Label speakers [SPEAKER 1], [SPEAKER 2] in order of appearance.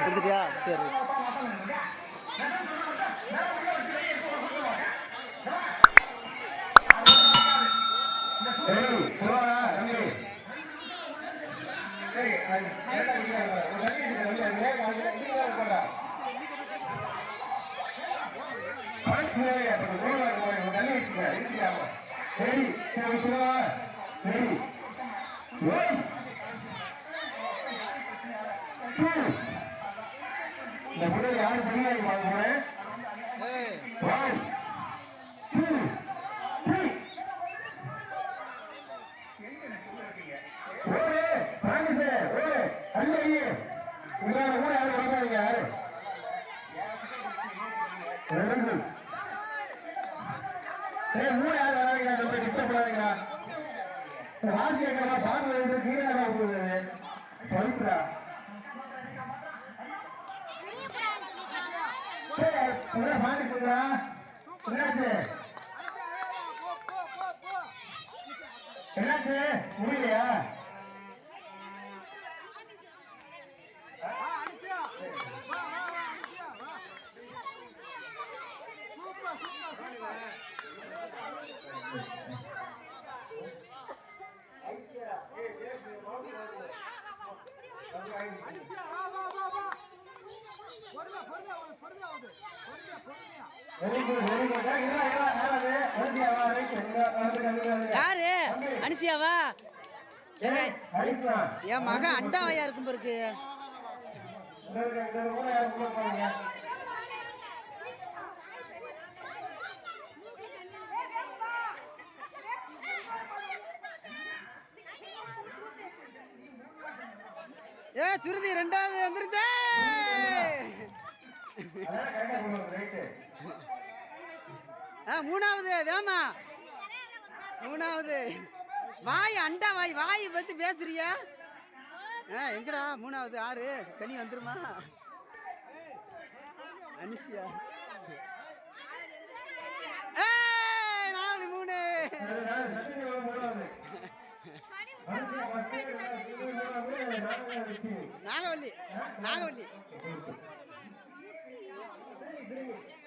[SPEAKER 1] எடுத்துட்டியா? சரி.
[SPEAKER 2] ஏய், போடா, தம்பி. இந்த புள்ள யாரு? பண்ணி வாங்க போறேன் ஒன் டூ ஏய் பாண்டி சொல்றா என்னாச்சு? என்னாச்சு? முடியலையா? ஐசியா ஏ வெரி குட் இல்ல இல்ல
[SPEAKER 1] யாரு? அனுசியாவா? என் மகன் அண்டாவையா இருக்கும் பிறகு ஏ சுருதி ரெண்டாவது வந்துருச்சே! ஆ மூணாவது வேமா. மூணாவது. வாய் அண்டா வாய் வாய் பற்றி பேசுறியா? ஆ எங்கடா? மூணாவது ஆறு. கனி வந்துருமா? அனுசியா. நாலு மூணு. நாகவல்லி நாகவல்லி. Thank you.